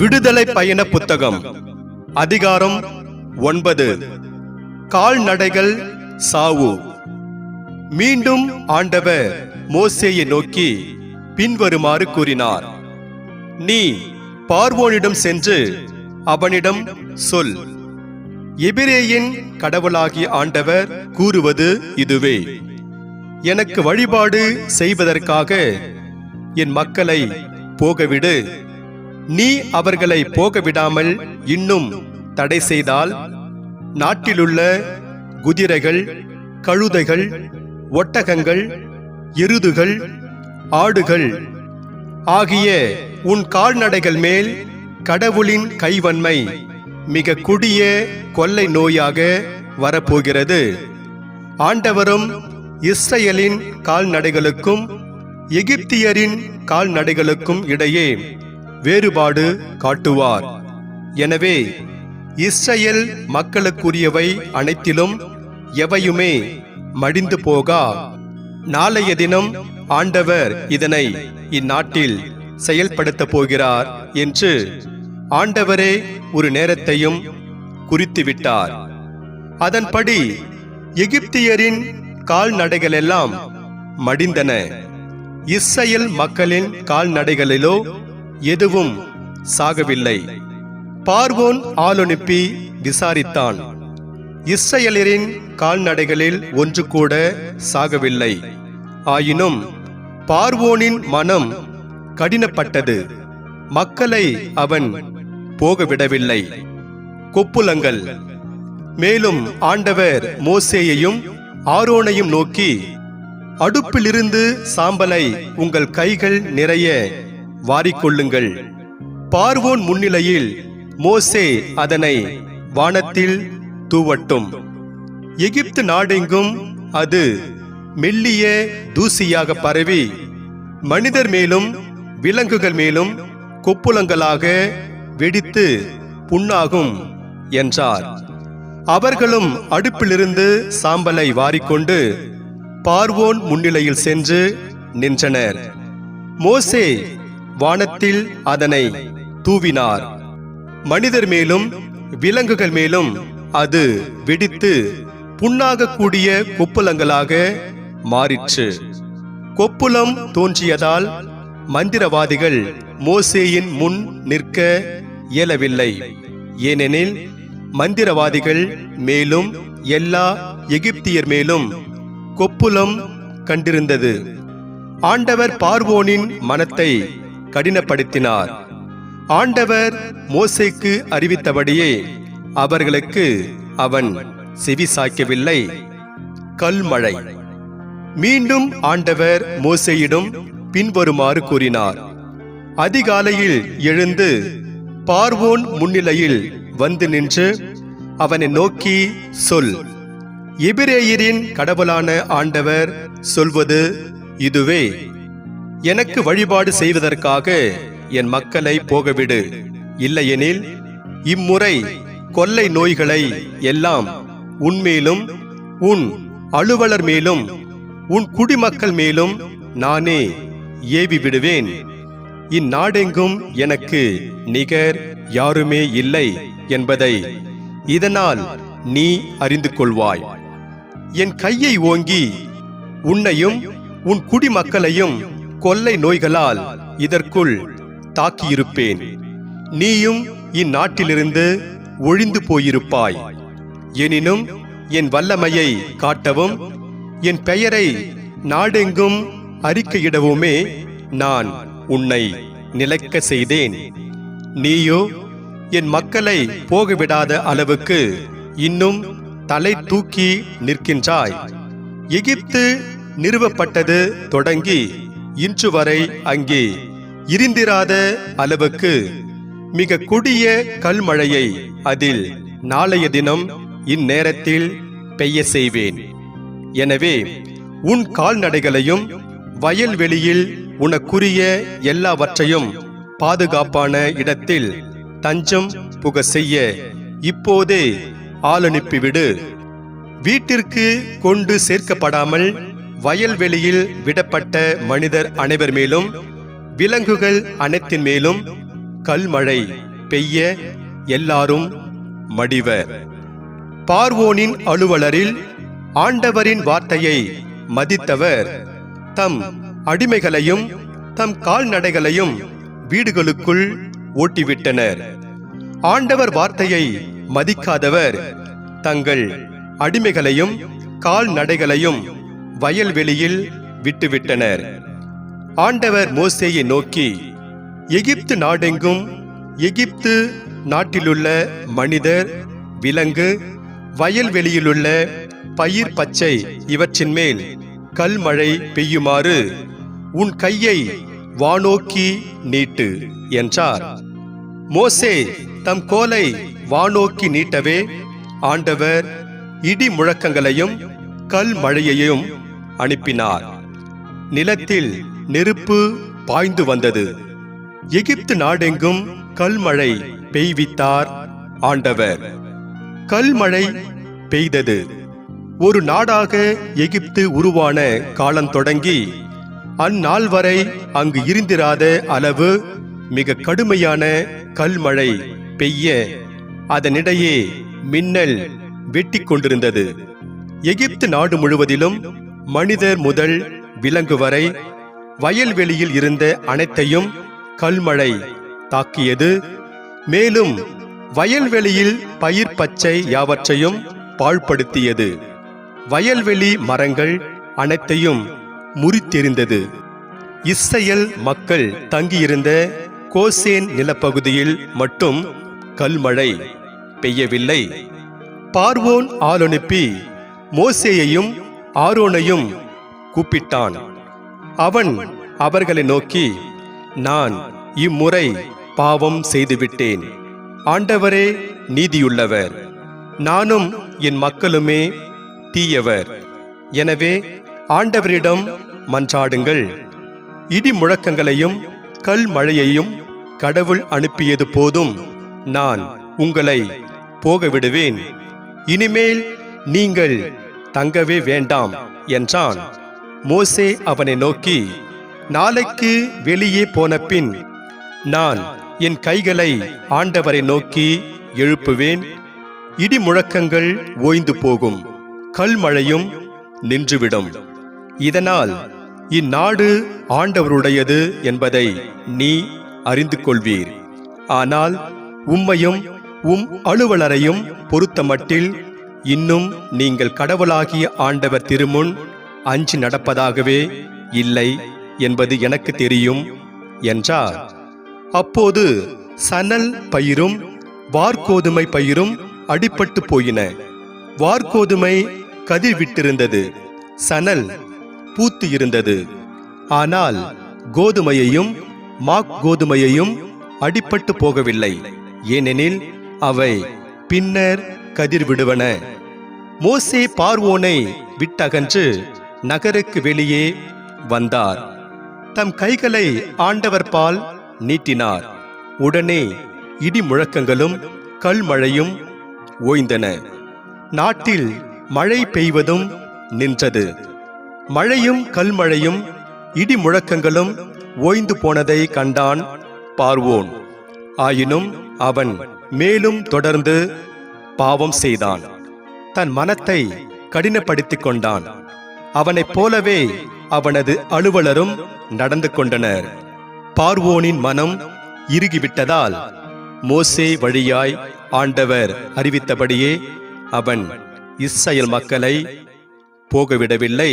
விடுதலை பயண புத்தகம். அதிகாரம் ஒன்பது. கால்நடைகள் சாவு. மீண்டும் ஆண்டவர் மோசேயை நோக்கி பின்வருமாறு கூறினார். நீ பார்வோனிடம் சென்று அவனிடம் சொல். எபிரேயின் கடவுளாகிய ஆண்டவர் கூறுவது இதுவே. எனக்கு வழிபாடு செய்வதற்காக என் மக்களை போகவிடு. நீ அவர்களை போக விடாமல் இன்னும் தடை செய்தால் நாட்டிலுள்ள குதிரைகள் கழுதைகள் ஒட்டகங்கள் எருதுகள் ஆடுகள் ஆகிய உன் கால்நடைகள் மேல் கடவுளின் கைவன்மை மிக கொடிய கொள்ளை நோயாக வரப்போகிறது. ஆண்டவரும் இஸ்ரேலின் கால்நடைகளுக்கும் எகிப்தியரின் கால்நடைகளுக்கும் இடையே வேறுபாடு காட்டுவார். எனவே இஸ்ரேல் மக்களுக்குரியவை அனைத்திலும் எவையுமே மடிந்து போகா. நாளைய தினம் ஆண்டவர் இதனை இந்நாட்டில் செயல்படுத்த போகிறார் என்று ஆண்டவரே ஒரு நேரத்தையும் குறித்துவிட்டார். அதன்படி எகிப்தியரின் கால்நடைகளெல்லாம் மடிந்தன. இஸ்ரேல் மக்களின் கால்நடைகளிலோ எதுவும் சாகவில்லை. பார்வோன் ஆளனுப்பி விசாரித்தான். இஸ்ரேலரின் கால்நடைகளில் ஒன்று கூட சாகவில்லை. ஆயினும் பார்வோனின் மனம் கடினப்பட்டது. மக்களை அவன் போகவிடவில்லை. கொப்புலங்கள் மேலும் ஆண்டவர் மோசேயையும் ஆரோனையும் நோக்கி அடுப்பிலிருந்து சாம்பலை உங்கள் கைகள் நிறைய வாரிக்கொள்ளுங்கள். பார்வோன் முன்னிலையில் மோசே அதனை வானத்தில் தூவட்டும். எகிப்து நாடெங்கும் அது மெல்லிய தூசியாக பரவி மனிதர் மேலும் விலங்குகள் மேலும் கொப்புளங்களாக வெடித்து புண்ணாகும் என்றார். அவர்களும் அடுப்பிலிருந்து சாம்பலை வாரிக்கொண்டு பார்வோன் முன்னிலையில் சென்று நின்றனர். மோசே வானத்தில் அதனை தூவினார். மனிதர் மேலும் விலங்குகள் மேலும் அது வெடித்து புண்ணாகக்கூடிய கொப்புளங்களாக மாறிற்று. கொப்புளம் தோன்றியதால் மந்திரவாதிகள் மோசேயின் முன் நிற்க இயலவில்லை. ஏனெனில் மந்திரவாதிகள் மேலும் எல்லா எகிப்தியர் மேலும் கொப்புளம் கண்டிருந்தது. ஆண்டவர் பார்வோனின் மனத்தை கடினப்படுத்தினார். ஆண்டவர் மோசைக்கு அறிவித்தபடியே அவர்களுக்கு அவன் செவி சாய்க்கவில்லை. கல்மழை. மீண்டும் ஆண்டவர் மோசையிடம் பின்வருமாறு கூறினார். அதிகாலையில் எழுந்து பார்வோன் முன்னிலையில் வந்து நின்று அவனை நோக்கி சொல். எபிரேயரின் கடவுளான ஆண்டவர் சொல்வது இதுவே. எனக்கு வழிபாடு செய்வதற்காக என் மக்களை போகவிடு. இல்லையெனில் இம்முறை கொள்ளை நோய்களை எல்லாம் உன்மேலும் உன் அலுவலர் மேலும் உன் குடிமக்கள் மேலும் நானே ஏவி விடுவேன். இந்நாடெங்கும் எனக்கு நிகர் யாருமே இல்லை என்பதை இதனால் நீ அறிந்து கொள்வாய். என் கையை ஓங்கி உன்னையும் உன் குடிமக்களையும் கொல்லை நோய்களால் இதற்குள் தாக்கியிருப்பேன். நீயும் இந்நாட்டிலிருந்து ஒழிந்து போயிருப்பாய். எனினும் என் வல்லமையை காட்டவும் என் பெயரை நாடெங்கும் அறிக்கையிடவுமே நான் உன்னை நிலைக்க செய்தேன். நீயோ என் மக்களை போகவிடாத அளவுக்கு இன்னும் தலை தூக்கி நிற்கின்றாய். எகிப்து நிறுவப்பட்டது தொடங்கி இன்று வரை அங்கே இருந்திராத அளவுக்கு மிக கொடிய கல்மழையை அதில் நாளைய தினம் இந்நேரத்தில் பெய்ய செய்வேன். எனவே உன் கால்நடைகளையும் வயல்வெளியில் உனக்குரிய எல்லாவற்றையும் பாதுகாப்பான இடத்தில் தஞ்சம் புக செய்ய இப்போதே ஆளனுப்பிவிடு. வீட்டிற்கு கொண்டு சேர்க்கப்படாமல் வயல்வெளியில் விடப்பட்ட மனிதர் அனைவர் மேலும் விலங்குகள் அனைத்தின் மேலும் கல்மழை பெய்ய எல்லாரும் மடிவர். பார்வோனின் அலுவலரில் ஆண்டவரின் வார்த்தையை மதித்தவர். தம் அடிமைகளையும் தம் கால்நடைகளையும் வீடுகளுக்குள் ஓட்டிவிட்டனர். ஆண்டவர் வார்த்தையை மதிக்காதவர். தங்கள் அடிமைகளையும் கால்நடைகளையும் வயல்வெளியில் விட்டுவிட்டனர். ஆண்டவர் மோசேயை நோக்கி எகிப்து நாடெங்கும் எகிப்து நாட்டிலுள்ள மனிதர் விலங்கு வயல்வெளியிலுள்ள பயிர் பச்சை இவற்றின் மேல் கல்மழை பெய்யுமாறு உன் கையை வானோக்கி நீட்டு என்றார். மோசே தம் கோலை வானோக்கி நீட்டவே ஆண்டவர் இடி முழக்கங்களையும் கல் மழையையும் அனுப்பினார். நிலத்தில் நெருப்பு பாய்ந்து வந்தது. எகிப்து நாடெங்கும் கல்மழை பெய்வித்தார் ஆண்டவர். கல்மழை பெய்தது. ஒரு நாடாக எகிப்து உருவான காலம் தொடங்கி அந்நாள் வரை அங்கு இருந்திராத அளவு மிக கடுமையான கல்மழை பெய்ய அதனிடையே மின்னல் வெட்டி கொண்டிருந்தது எகிப்து நாடு முழுவதிலும் மனிதர் முதல் விலங்கு வரை வயல்வெளியில் இருந்த அனைத்தையும் கல்மழை தாக்கியது. மேலும் வயல்வெளியில் பயிர் பச்சை யாவற்றையும் பாழ்படுத்தியது. வயல்வெளி மரங்கள் அனைத்தையும் முறித்தெறிந்தது. இஸ்ரேல் மக்கள் தங்கியிருந்த கோசேன் நிலப்பகுதியில் மட்டும் கல்மழை பெய்யவில்லை. பார்வோன் ஆளனுப்பி மோசேயையும் ஆரோனையும் கூப்பிட்டான். அவன் அவர்களை நோக்கி நான் இம்முறை பாவம் செய்துவிட்டேன். ஆண்டவரே நீதியுள்ளவர். நானும் என் மக்களுமே தீயவர். எனவே ஆண்டவரிடம் மன்றாடுங்கள். இடி முழக்கங்களையும் கல் மழையையும் கடவுள் அனுப்பியது போதும். நான் உங்களை போகவிடுவேன். இனிமேல் நீங்கள் தங்கவே வேண்டாம் என்றான். மோசே அவனை நோக்கி நாளைக்கு வெளியே போன பின் நான் என் கைகளை ஆண்டவரை நோக்கி எழுப்புவேன். இடி முழக்கங்கள் ஓய்ந்து போகும். கல்மழையும் நின்றுவிடும். இதனால் இந்நாடு ஆண்டவருடையது என்பதை நீ அறிந்து கொள்வீர் ஆனால் உம்மையும் உம் அலுவலரையும் பொறுத்தமட்டில் இன்னும் நீங்கள் கடவுளாகிய ஆண்டவர் திருமுன் அஞ்சு நடப்பதாகவே இல்லை என்பது எனக்கு தெரியும் என்றார். அப்போது சணல் பயிரும் வார்கோதுமை பயிரும் அடிபட்டு போயின. வார்கோதுமை கதிர் விட்டிருந்தது சணல் பூத்து இருந்தது. ஆனால் கோதுமையையும் மாக் கோதுமையையும் அடிபட்டு போகவில்லை ஏனெனில் அவை பின்னர் கதிர் விடுவன மோசே பார்வோனை விட்டகன்று நகருக்கு வெளியே வந்தார். தம் கைகளை ஆண்டவர் பால் நீட்டினார். உடனே இடி முழக்கங்களும் கல்மழையும் ஓய்ந்தன. நாட்டில் மழை பெய்வதும் நின்றது. மழையும் கல்மழையும் இடி முழக்கங்களும் ஓய்ந்து போனதை கண்டான் பார்வோன். ஆயினும் அவன் மேலும் தொடர்ந்து பாவம் செய்தான். தன் மனத்தை கடினப்படுத்திக் கொண்டான். அவனைப் போலவே அவனது அலுவலரும் நடந்து கொண்டனர். பார்வோனின் மனம் இறுகிவிட்டதால் மோசே வழியாய் ஆண்டவர் அறிவித்தபடியே அவன் இஸ்ரேல் மக்களை போகவிடவில்லை.